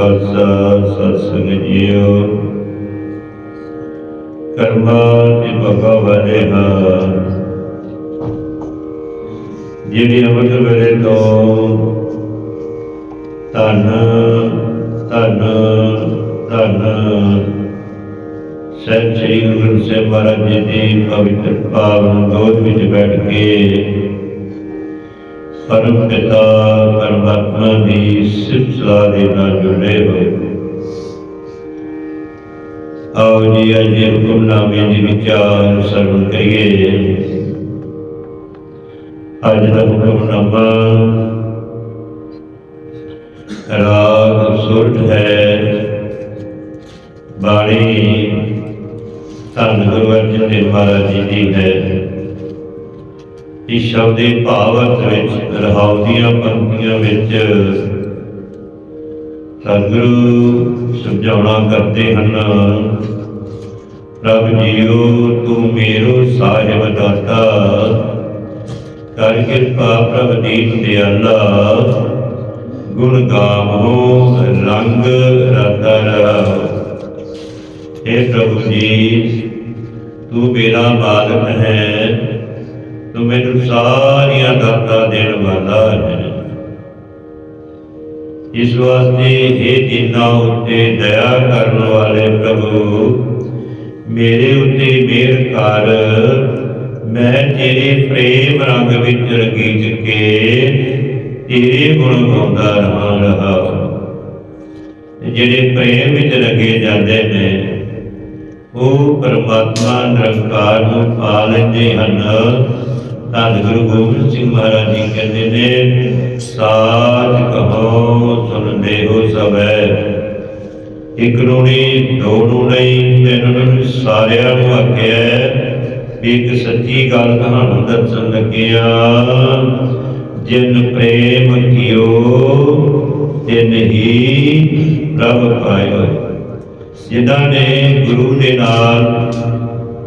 ਖਾਲਸਾ ਸਤਸੰਗ JIO ਕਰਮਾ ਤੇ ਬਗਾ ਵਾਲੇ ਹਾਂ ਜਿਹੜੇ ਅਮਰ ਵੇਲੇ ਤੋਂ ਧੰਨ ਧੰਨ ਧੰਨ। ਸਹਿਬ ਸ੍ਰੀ ਗੁਰੂ ਗ੍ਰੰਥ ਸਾਹਿਬ ਮਹਾਰਾਜ ਜੀ ਦੀ ਪਵਿੱਤਰ ਪਾਵਨ ਗੋਦ ਵਿੱਚ ਬੈਠ ਕੇ ਪਰਮ ਪਿਤਾ ਪਰਮਾਤਮਾ ਦੀ ਸਿਫਤ ਸਲਾਹ ਦੇ ਨਾਲ ਜੁੜੇ ਹੋਏ ਆਓ ਜੀ ਅੱਜ ਹੁਕਮਨਾਮੇ ਦੇ ਵਿਚਾਰ ਸਰਵਣ ਕਰੀਏ ਅੱਜ ਦਾ ਹੁਕਮਨਾਮਾ ਰਾਗ ਸੁਰਤ ਹੈ ਬਾਣੀ ਧੰਨ ਗੁਰੂ ਅਰਜਨ ਦੇਵ ਮਹਾਰਾਜ ਜੀ ਦੀ ਹੈ ਇਸ ਸ਼ਬਦ ਦੇ ਭਾਵ ਵਿੱਚ, ਰਹਾਉ ਦੀਆਂ ਪੰਕਤੀਆਂ ਵਿੱਚ ਸਤਿਗੁਰੂ ਸਮਝਾਉਣਾ ਕਰਦੇ ਹਨ। ਪ੍ਰਭ ਜੀਓ, ਤੂੰ ਮੇਰੋ ਸਾਹਿਬ ਦਾਤਾ। ਕਰ ਕਿਰਪਾ ਪ੍ਰਭ ਦੀਪ ਦਿਆਲਾ। ਗੁਣ ਗਾਵੋ, ਰੰਗ ਰਤਾ ਰਹਾਓ हे ਪ੍ਰਭੂ ਜੀ, ਤੂੰ ਮੇਰਾ ਮਾਲਕ ਹੈ। ਤੂੰ ਮੈਨੂੰ ਸਾਰੀਆਂ ਦਾਤਾਂ ਦੇਣ ਵਾਲਾ ਹੈ। ਇਸ ਵਾਸਤੇ ਇਹ ਦਿਨਾਂ ਉੱਤੇ ਦਇਆ ਕਰਨ ਵਾਲੇ ਪ੍ਰਭੂ, ਮੇਰੇ ਉੱਤੇ ਮਿਹਰ ਕਰ। ਮੈਂ ਤੇਰੇ ਪ੍ਰੇਮ ਰੰਗ ਵਿੱਚ ਰੰਗੀ ਕੇ ਤੇਰੇ ਗੁਣ ਗਾਉਂਦਾ ਰਹਾਂ ਰਹਾ। ਜਿਹੜੇ ਪ੍ਰੇਮ ਵਿੱਚ ਰੰਗੇ ਜਾਂਦੇ ਨੇ, ਉਹ ਪਰਮਾਤਮਾ ਨਿਰੰਕਾਰ ਨੂੰ ਪਾ ਲੈਂਦੇ ਹਨ। ਧੰਨ ਗੁਰੂ ਗੋਬਿੰਦ ਸਿੰਘ ਮਹਾਰਾਜ ਜੀ ਕਹਿੰਦੇ ਨੇ, ਸਾਚ ਕਹੋ ਸੁਣਦੇ ਹੋ ਸਭੈ। ਇੱਕ ਨੂੰ ਨਹੀਂ, ਦੋ ਨੂੰ ਨਹੀਂ, ਤਿੰਨ ਨੂੰ ਸਾਰਿਆਂ ਨੂੰ ਆਖਿਆ ਇੱਕ ਸੱਚੀ ਗੱਲ ਤੁਹਾਨੂੰ ਦੱਸਣ ਲੱਗਿਆ ਜਿਨ ਪ੍ਰੇਮ ਕੀਓ, ਤਿਨ ਹੀ ਪ੍ਰਭ ਪਾਇਓ। ਜਿਨ੍ਹਾਂ ਨੇ ਗੁਰੂ ਦੇ ਨਾਲ,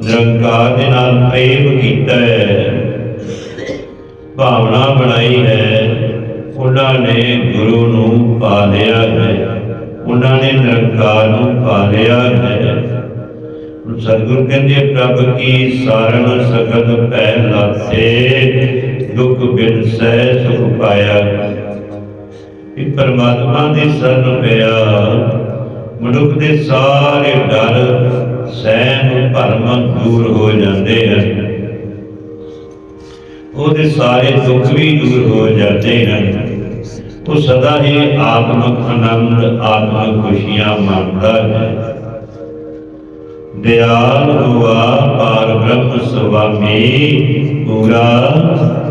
ਨਿਰੰਕਾਰ ਦੇ ਨਾਲ ਪ੍ਰੇਮ ਕੀਤਾ ਹੈ ਭਾਵਨਾ ਬਣਾਈ ਹੈ। ਉਹਨਾਂ ਨੇ ਗੁਰੂ ਨੂੰ ਪਾ ਲਿਆ ਹੈ। ਉਹਨਾਂ ਨੇ ਨਿਰੰਕਾਰ ਨੂੰ ਪਾ ਲਿਆ ਹੈ। ਹੁਣ ਸਤਿਗੁਰ ਕਹਿੰਦੇ, ਪ੍ਰਭ ਕੀ ਸਾਰਣ ਸਗਤ ਪੈ ਲਾਤੇ ਦੁਖ ਬਿਨ ਸਹਿ ਸੁਖ ਪਾਇਆ। ਇਹ ਪਰਮਾਤਮਾ ਦੀ ਸ਼ਰਨ ਪਿਆ। ਮਨੁੱਖ ਦੇ ਸਾਰੇ ਡਰ, ਸਹਿਮ, ਭਰਮ ਦੂਰ ਹੋ ਜਾਂਦੇ ਹਨ। ਉਹਦੇ ਸਾਰੇ ਦੁੱਖ ਵੀ ਦੂਰ ਹੋ ਜਾਂਦੇ ਹਨ ਉਹ ਸਦਾ ਹੀ ਆਤਮਿਕ ਆਨੰਦ, ਆਤਮਿਕ ਖੁਸ਼ੀਆਂ ਮੰਨਦਾ ਹੈ। ਦਿਆਲ ਹੁਆ ਪਾਰ ਬ੍ਰਹਮ ਸੁਆਮੀ, ਪੂਰਾ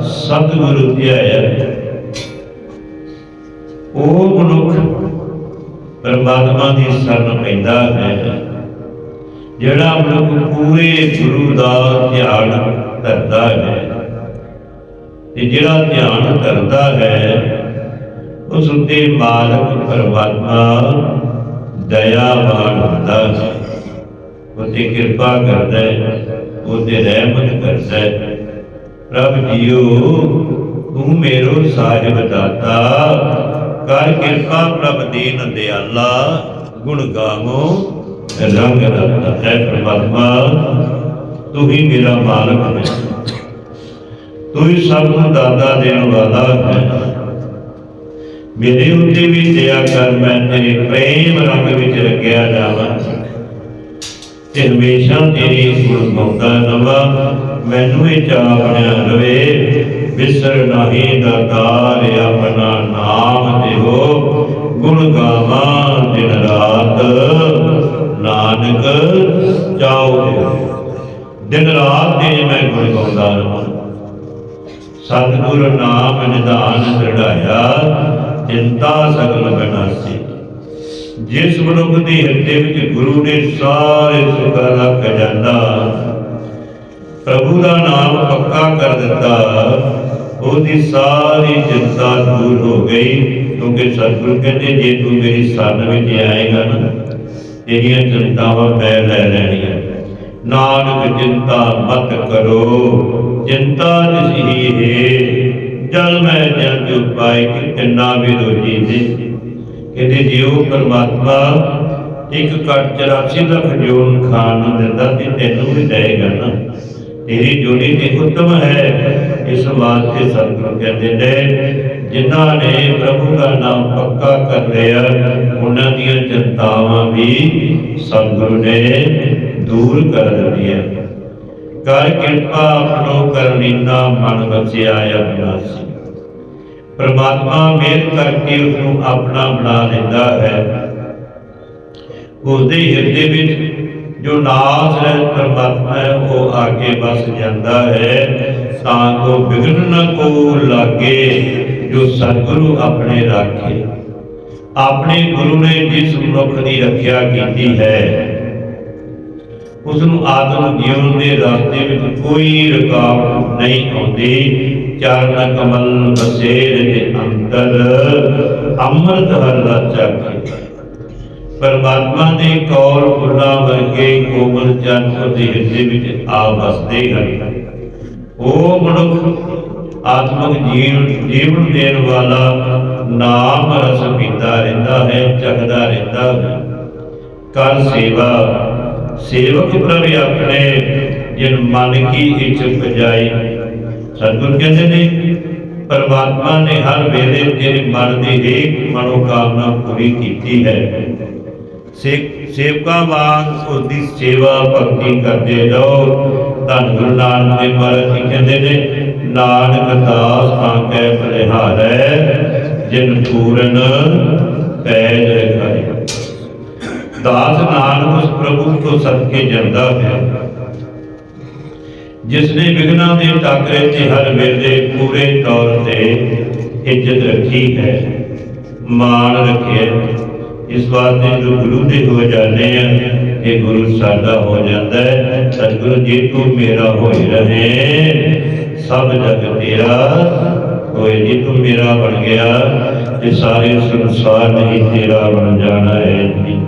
ਸਤਿਗੁਰੂ ਧਿਆਇਆ ਉਹ ਮਨੁੱਖ ਪਰਮਾਤਮਾ ਦੀ ਸ਼ਰਨ ਪੈਂਦਾ ਹੈ। ਜਿਹੜਾ ਮਨੁੱਖ ਪੂਰੇ ਗੁਰੂ ਦਾ ਧਿਆਨ ਕਰਦਾ ਹੈ। ਤੇ ਜਿਹੜਾ ਧਿਆਨ ਕਰਦਾ ਹੈ, ਉਸ ਉੱਤੇ ਮਾਲਕ ਪਰਮਾਤਮਾ ਦਇਆਵਾਨ ਹੁੰਦਾ ਹੈ। ਉਹਦੀ ਕਿਰਪਾ ਕਰਦਾ ਹੈ ਉਹਦੇ ਰਹਿਮਤ ਕਰਦਾ ਹੈ। ਪ੍ਰਭ ਜੀਓ, ਤੂੰ ਮੇਰੋ ਸਾਹਿਬ ਦਾਤਾ। ਕਰ ਕਿਰਪਾ ਪ੍ਰਭ ਦੀਨ ਦਿਆਲਾ, ਗੁਣ ਗਾਵੋ, ਰੰਗ ਰਤਾ ਹੈ ਪ੍ਰਮਾਤਮਾ। ਤੂੰ ਹੀ ਮੇਰਾ ਮਾਲਕ ਹੈ। ਤੂੰ ਹੀ ਸਭ ਨੂੰ ਦਾਦਾ ਦੇਣ ਵਾਲਾ ਹੈ। ਮੇਰੇ ਉੱਤੇ ਵੀ ਦਇਆ ਕਰ, ਮੈਂ ਤੇਰੇ ਪ੍ਰੇਮ ਰੰਗ ਵਿੱਚ ਰੰਗਿਆ ਜਾਵਾਂ। ਤੇ ਹਮੇਸ਼ਾ ਤੇਰੀ ਗੁਣ ਗਾਉਂਦਾ ਰਵਾਂ ਮੈਨੂੰ ਇਹ ਚਾਹ ਬਣਿਆ ਰਵੇ ਵਿਸਰ ਨਹੀਂ ਦਾਤਾਰ ਆਪਣਾ ਨਾਮ ਦੇਵੋ ਗੁਣ ਗਾਵਾਂ ਦਿਨ ਰਾਤ, ਨਾਨਕ ਚਾਉ ਦਿਨ ਰਾਤ ਦੇ ਮੈਂ ਗੁਣ ਗਾਉਂਦਾ ਰਵਾਂ। ਸਤਿਗੁਰ ਨਾਮ ਨਿਧਾਨ ਦ੍ਰਿੜਾਇਆ ਚਿੰਤਾ ਸਗਲ ਬਨਾਸੀ ਜਿਸ ਮਨੁੱਖ ਦੇ ਹਿਰਦੇ ਵਿੱਚ ਗੁਰੂ ਨੇ ਸਾਰੇ ਸੁਖਾਂ ਦਾ ਖਜ਼ਾਨਾ, ਪ੍ਰਭੂ ਦਾ ਨਾਮ ਪੱਕਾ ਕਰ ਦਿੱਤਾ, ਉਹਦੀ ਸਾਰੀ ਚਿੰਤਾ ਦੂਰ ਹੋ ਗਈ, ਕਿਉਂਕਿ ਸਤਿਗੁਰੂ ਕਹਿੰਦੇ, ਜੇ ਤੂੰ ਮੇਰੀ ਸ਼ਰਨ ਵਿੱਚ ਆਏਗਾ ਨਾ, ਤੇਰੀਆਂ ਚਿੰਤਾਵਾਂ ਮੈਂ ਲੈ ਲੈਣੀਆਂ। ਨਾਨਕ ਚਿੰਤਾ ਮਤ ਕਰੋ ਚਿੰਤਾ ਜਿਸ ਹੈ ਜਲ ਮੈਂ ਜਲ ਜੋ ਕਿੰਨਾ ਵੀ ਦੇ ਕਹਿੰਦੇ ਜਿਉ ਪਰਮਾਤਮਾ, ਇੱਕ ਕੱਟ 84 ਲੱਖ ਜੋਨ ਖਾਣ ਨੂੰ ਦਿੰਦਾ, ਤੇ ਤੈਨੂੰ ਵੀ ਦੇਗਾ ਨਾ। ਤੇਰੀ ਜੋੜੀ ਤੇ ਉੱਤਮ ਹੈ, ਇਸ ਵਾਸਤੇ ਸਤਿਗੁਰੂ ਕਹਿੰਦੇ ਨੇ, ਜਿਨ੍ਹਾਂ ਨੇ ਪ੍ਰਭੂ ਦਾ ਨਾਮ ਪੱਕਾ ਕਰ ਲਿਆ, ਉਹਨਾਂ ਦੀਆਂ ਚਿੰਤਾਵਾਂ ਵੀ ਸਤਿਗੁਰੂ ਨੇ ਦੂਰ ਕਰ ਦਿੱਤੀਆਂ ਕਰ ਕਿਰਪਾ ਆਪਣੋ ਕਰਨੀਨਾ ਮਨ ਵਸਿਆ ਅਬਿਨਾਸੀ ਪਰਮਾਤਮਾ ਮਿਹਰ ਕਰਕੇ ਉਸ ਨੂੰ ਆਪਣਾ ਬਣਾ ਲੈਂਦਾ ਹੈ। ਉਸਦੇ ਹਿਰਦੇ ਵਿੱਚ ਜੋ ਨਾਸ ਹੈ, ਪਰਮਾਤਮਾ ਹੈ, ਉਹ ਆ ਕੇ ਵਸ ਜਾਂਦਾ ਹੈ। ਤਾਂ ਕੋ ਬਿਗਨ ਕੋ ਲਾਗੇ, ਜੋ ਸਤਿਗੁਰੂ ਆਪਣੇ ਰਾਖੇ। ਆਪਣੇ ਗੁਰੂ ਨੇ ਜਿਸ ਮਨੁੱਖ ਦੀ ਰੱਖਿਆ ਕੀਤੀ ਹੈ ਉਸ ਨੂੰ ਆਤਮ ਜੀਵਨ ਦੇ ਰਸਤੇ ਵਿੱਚ ਕੋਈ ਰੁਕਾਵਟ ਨਹੀਂ ਆਉਂਦੀ। ਚਰਨ ਕਮਲ ਬਸੇਰ ਦੇ ਅੰਦਰ। ਅੰਮ੍ਰਿਤ ਹਰ ਚੱਕੇ ਪਰਮਾਤਮਾ ਦੇ ਕੌਲ ਫੁੱਲਾਂ ਵਰਗੇ ਕੋਮਲ ਚਰਨ ਉਹਦੇ ਹਿਰਦੇ ਵਿੱਚ ਆ ਵਸਦੇ ਹਨ। ਉਹ ਮਨੁੱਖ ਆਤਮਿਕ ਜੀਵ, ਜੀਵਨ ਦੇਣ ਵਾਲਾ ਨਾਮ ਰਸ ਪੀਤਾ ਰਹਿੰਦਾ ਹੈ ਚੱਕਦਾ ਰਹਿੰਦਾ ਹੈ। ਕਰ ਸੇਵਾ ਸੇਵਕ ਪ੍ਰਭ ਆਪਣੇ ਜਿਨ ਮਨ ਕੀ ਇੱਛ ਪਜਾਈ ਸਤਿਗੁਰ ਕਹਿੰਦੇ ਨੇ, ਪਰਮਾਤਮਾ ਨੇ ਹਰ ਵੇਲੇ ਤੇਰੇ ਮਨ ਦੀ ਹਰੇਕ ਮਨੋਕਾਮਨਾ ਪੂਰੀ ਕੀਤੀ ਹੈ। ਸੇ- ਸੇਵਕਾਂ ਵਾਂਗ ਉਹਦੀ ਸੇਵਾ ਭਗਤੀ ਕਰਦੇ ਰਹੋ। ਧੰਨ ਗੁਰੂ ਨਾਨਕ ਦੇਵ ਮਹਾਰਾਜ ਜੀ ਕਹਿੰਦੇ ਨੇ, ਨਾਨਕ ਦਾਸ ਆਕੇ ਬਲਿਹਾਰੈ, ਜਿਨ ਪੂਰਨ ਪੈਜ ਰਖਾਏ ਦਾਸ ਨਾਨਕ ਉਸ ਪ੍ਰਭੂ ਤੋਂ ਸਦਕੇ ਜਾਂਦਾ ਹੈ ਜਿਸ ਨੇ ਵਿਗਨਾਂ ਦੇ ਟਾਕਰੇ ਤੇ ਹਰ ਵੇਲੇ ਪੂਰੇ ਤੌਰ ਤੇ ਇੱਜ਼ਤ ਰੱਖੀ ਹੈ, ਮਾਣ ਰੱਖਿਆ ਇਸ ਵਾਸਤੇ ਜੋ ਗੁਰੂ ਦੇ ਹੋ ਜਾਂਦੇ ਆ, ਇਹ ਗੁਰੂ ਸਾਡਾ ਹੋ ਜਾਂਦਾ ਹੈ। ਸਤਿਗੁਰੂ ਜੀ, ਤੂੰ ਮੇਰਾ ਹੋਈ ਰਹੇ। ਸਭ ਜਗ ਤੇਰਾ ਹੋਏ ਜੀ, ਤੂੰ ਮੇਰਾ ਬਣ ਗਿਆ। ਤੇ ਸਾਰੇ ਸੰਸਾਰ ਨਹੀਂ ਤੇਰਾ ਬਣ ਜਾਣਾ ਹੈ ਜੀ।